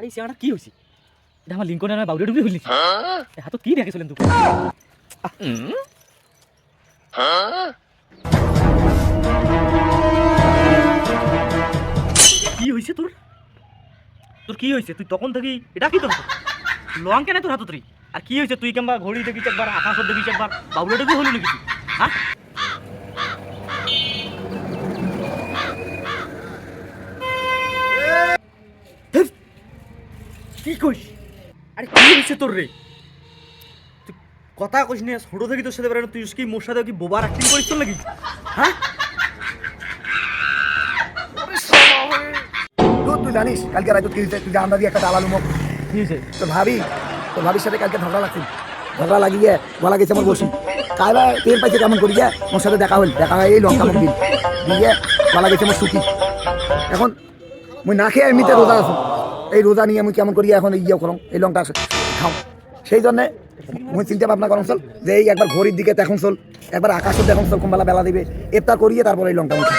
আরে কি হয়েছে এটা আমার লিঙ্কনের আমার বাউরে ডুবি হলি হাতত কি দেখে চলেন তুই কি হয়েছে তোর? তোর কি হয়েছে তুই তখন থেকে এটা কি তোর লং কেন তোর হাতত রে? আর কি হয়েছে? তুই কিংবা ঘড়ি দেখিস একবার আকাশ দেখিস একবার বাউরে ডুবি হলি নাকি হ্যাঁ? কি কইস? আরে কি হয়েছে তোর রে? তুই কথা কইস না ছোট থেকে তোর সাথে তুই কি মোর সাথে কি বোবার অ্যাক্টিং করিস তোর নাকি? হ্যাঁ? তুই জানিস কালকে হয়েছে তুই আমরা দিয়ে একটা দালালু মুখ কি হয়েছে? তো ভাবি তো ভাবির সাথে কালকে ঝগড়া লাগছিল। ঝগড়া লাগিয়ে বলা গেছে আমার বসি। কাইবা তেল পাইছে কেমন করি গিয়ে মোর সাথে দেখা হল দেখা হয় এই লঙ্কা মুখ দিন দিয়ে গেছে আমার সুখী এখন মুই না খেয়ে এমনিতে রোজা আছো। এই রোজা নিয়ে আমি কেমন করি এখন ইয়ে করম এই লঙ্কা খাও। সেই জন্যে মুই চিন্তা ভাবনা করম চল, যে এই একবার ঘড়ির দিকে দেখুন চল, একবার আকাশও দেখুন চল, কোনবেলা বেলা দিবে। এফতার করিয়ে তারপর এই লঙ্কা মুখে